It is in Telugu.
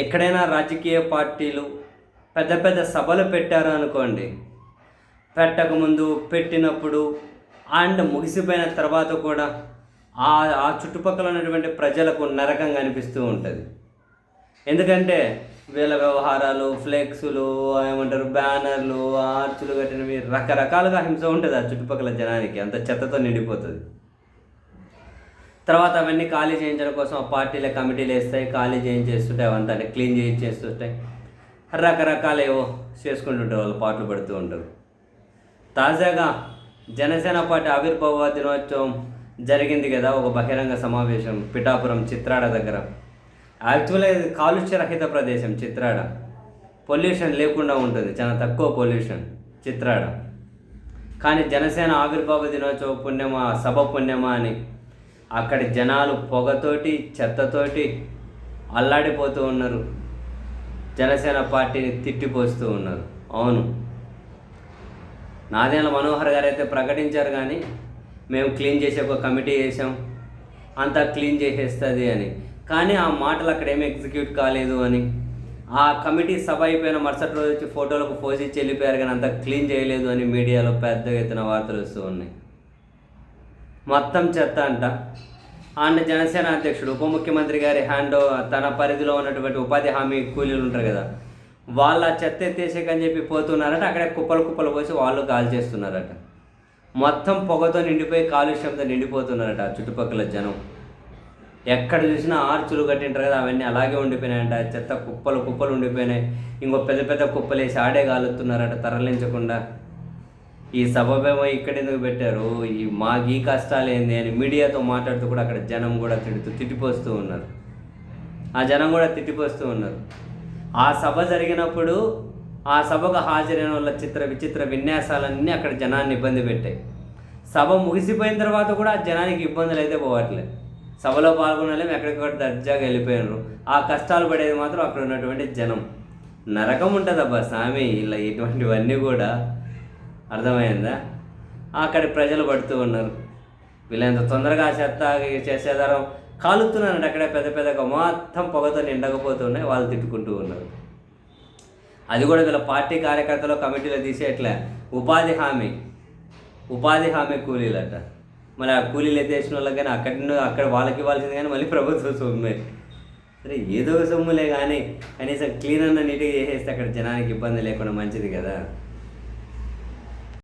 ఎక్కడైనా రాజకీయ పార్టీలు పెద్ద పెద్ద సభలు పెట్టారు అనుకోండి. పెట్టకముందు పెట్టినప్పుడు అండ్ ముగిసిపోయిన తర్వాత కూడా ఆ ఆ చుట్టుపక్కల ఉన్నటువంటి ప్రజలకు నరకంగా అనిపిస్తూ ఉంటుంది. ఎందుకంటే వీళ్ళ వ్యవహారాలు ఫ్లెక్సులు ఏమంటారు బ్యానర్లు ఆర్చులు కట్టినవి రకరకాలుగా హింస ఉంటుంది ఆ చుట్టుపక్కల జనానికి. అంత చెత్తతో నిండిపోతుంది. తర్వాత అవన్నీ ఖాళీ చేయించడం కోసం ఆ పార్టీల కమిటీలు వేస్తాయి ఖాళీ చేయించేస్తుంటాయి అవంతా క్లీన్ చేయించేస్తుంటాయి. రకరకాల ఏవో చేసుకుంటుంటారు వాళ్ళు పాటలు పడుతూ ఉంటారు. తాజాగా జనసేన పార్టీ ఆవిర్భావ దినోత్సవం జరిగింది కదా ఒక బహిరంగ సమావేశం పిఠాపురం చిత్రాడ దగ్గర. యాక్చువల్గా ఇది కాలుష్య రహిత ప్రదేశం చిత్రాడ. పొల్యూషన్ లేకుండా ఉంటుంది చాలా తక్కువ పొల్యూషన్ చిత్రాడ. కానీ జనసేన ఆవిర్భావ దినోత్సవ పుణ్యమా సభ పుణ్యమా అని అక్కడ జనాలు పొగతోటి చెత్తతోటి అల్లాడిపోతూ ఉన్నారు. జనసేన పార్టీని తిట్టిపోస్తూ ఉన్నారు. అవును. నాదేళ్ళ మనోహర్ గారు అయితే ప్రకటించారు కానీ మేము క్లీన్ చేసే ఒక కమిటీ వేసాం అంతా క్లీన్ చేసేస్తుంది అని. కానీ ఆ మాటలు అక్కడ ఏమి ఎగ్జిక్యూట్ కాలేదు అని. ఆ కమిటీ సభ అయిపోయిన మరుసటి రోజు వచ్చి ఫోటోలకు పోజ్ ఇచ్చి వెళ్ళిపోయారు కానీ అంతా క్లీన్ చేయలేదు అని మీడియాలో పెద్ద ఎత్తున వార్తలు వస్తూ ఉన్నాయి. మొత్తం చెత్త అంట. అండ్ జనసేన అధ్యక్షుడు ఉప ముఖ్యమంత్రి గారి హ్యాండ్ తన పరిధిలో ఉన్నటువంటి ఉపాధి హామీ కూలీలు ఉంటారు కదా. వాళ్ళ చెత్త ఎత్తేసేకని చెప్పి పోతున్నారట అక్కడే కుప్పలు కుప్పలు పోసి వాళ్ళు కాల్ చేస్తున్నారట. మొత్తం పొగతో నిండిపోయి కాలుష్యంతో నిండిపోతున్నారట చుట్టుపక్కల జనం. ఎక్కడ చూసినా ఆర్చులు కట్టింటారు కదా అవన్నీ అలాగే ఉండిపోయినాయంట. చెత్త కుప్పలు కుప్పలు ఉండిపోయినాయి. ఇంకో పెద్ద పెద్ద కుప్పలు వేసి ఆడే కాలుతున్నారట తరలించకుండా. ఈ సభమేమో ఇక్కడ ఎందుకు పెట్టారు? ఈ మాకు ఈ కష్టాలు ఏంది అని మీడియాతో మాట్లాడుతూ కూడా అక్కడ జనం కూడా తిడుతూ తిట్టిపోస్తూ ఉన్నారు. ఆ జనం కూడా తిట్టిపోస్తూ ఉన్నారు. ఆ సభ జరిగినప్పుడు ఆ సభకు హాజరైన వాళ్ళ చిత్ర విచిత్ర విన్యాసాలన్నీ అక్కడ జనాన్ని ఇబ్బంది పెట్టాయి. సభ ముగిసిపోయిన తర్వాత కూడా ఆ జనానికి ఇబ్బందులు అయితే పోవట్లేదు. సభలో పాల్గొనలేము ఎక్కడికక్కడ దర్జాగా వెళ్ళిపోయినారు. ఆ కష్టాలు పడేది మాత్రం అక్కడ ఉన్నటువంటి జనం. నరకం ఉంటుంది అబ్బా స్వామి ఇలా ఇటువంటివన్నీ కూడా అర్థమైందా? అక్కడి ప్రజలు పడుతూ ఉన్నారు. వీళ్ళంత తొందరగా చెత్త చేసేదారం? కాలుతున్నారంట అక్కడ పెద్ద పెద్దగా. మొత్తం పొగతో నిండకపోతున్నాయి వాళ్ళు తిట్టుకుంటూ ఉన్నారు. అది కూడా వీళ్ళ పార్టీ కార్యకర్తలు కమిటీలో తీసేట్లే ఉపాధి హామీ. ఉపాధి హామీ కూలీలట. మరి ఆ కూలీలు ఎత్తేసిన వాళ్ళకి కానీ అక్కడి నుండి అక్కడ వాళ్ళకి ఇవ్వాల్సింది కానీ మళ్ళీ ప్రభుత్వ సొమ్మే. సరే ఏదో ఒక సొమ్ములే కానీ కనీసం క్లీన్ అన్న నీట్గా చేసేస్తే అక్కడ జనానికి ఇబ్బంది లేకుండా మంచిది కదా.